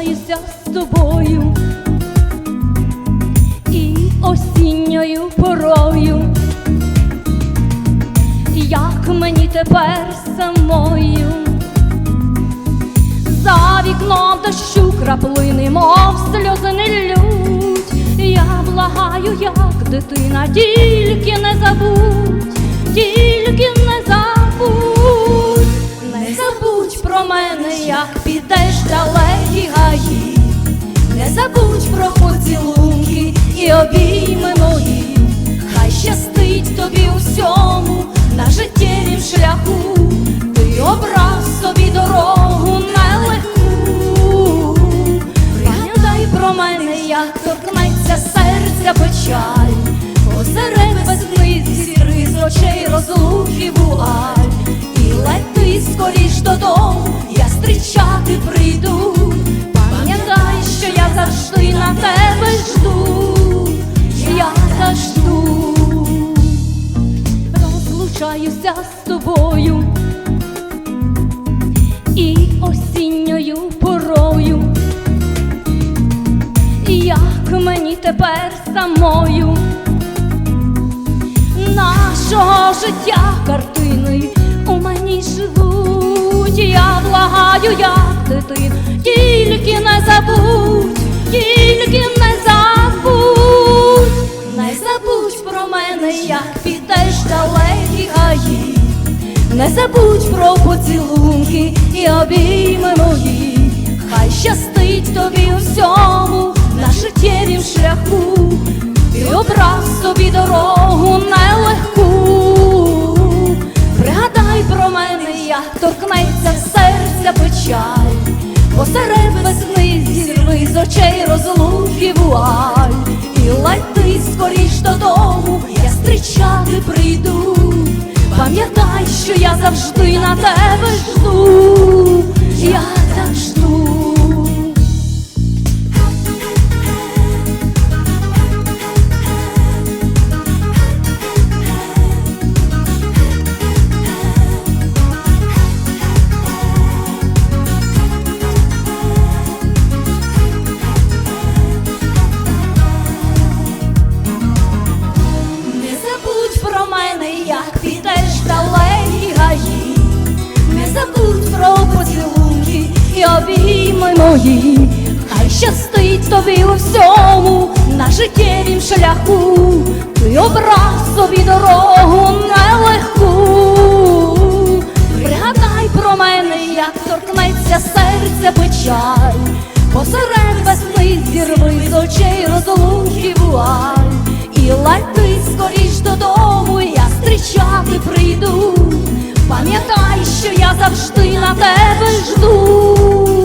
розлучаюся з тобою і осінньою порою, як мені тепер самою, за вікном дощу краплини, мов сльози не лють. Я благаю, як дитина, тільки щастить тобі усьому на життєвім шляху, ти обрав собі дорогу нелегку. Пам'ятай про мене, як торкнеться серця печаль, посеред весни зіри з очей розлуки вуаль, і лети скоріш додому, я зустрічати прийду. Пам'ятай, що я завжди на тебе жду, я завжду розлучаюся з тобою. І осінньою порою, як мені тепер самою. Нашого життя картини у мені живуть, я благаю, як дитин, тільки не забудь, не забудь про поцілунки і обійми мої, хай щастить тобі усьому на життєвім шляху, ти обрав собі дорогу нелегку. Пригадай про мене, як торкнеться серця печаль, посеред весни зірви з очей розлуки вуаль, і лети скоріш завжди на мої, хай щастить тобі у всьому на життєвім шляху, ти обрав собі дорогу нелегку. Пригадай про мене, як торкнеться серця печаль, посеред весни зірви з очей розлуки вуаль, і лети скоріш додому, я зустрічати прийду. Пам'ятай, що я завжди на тебе жду.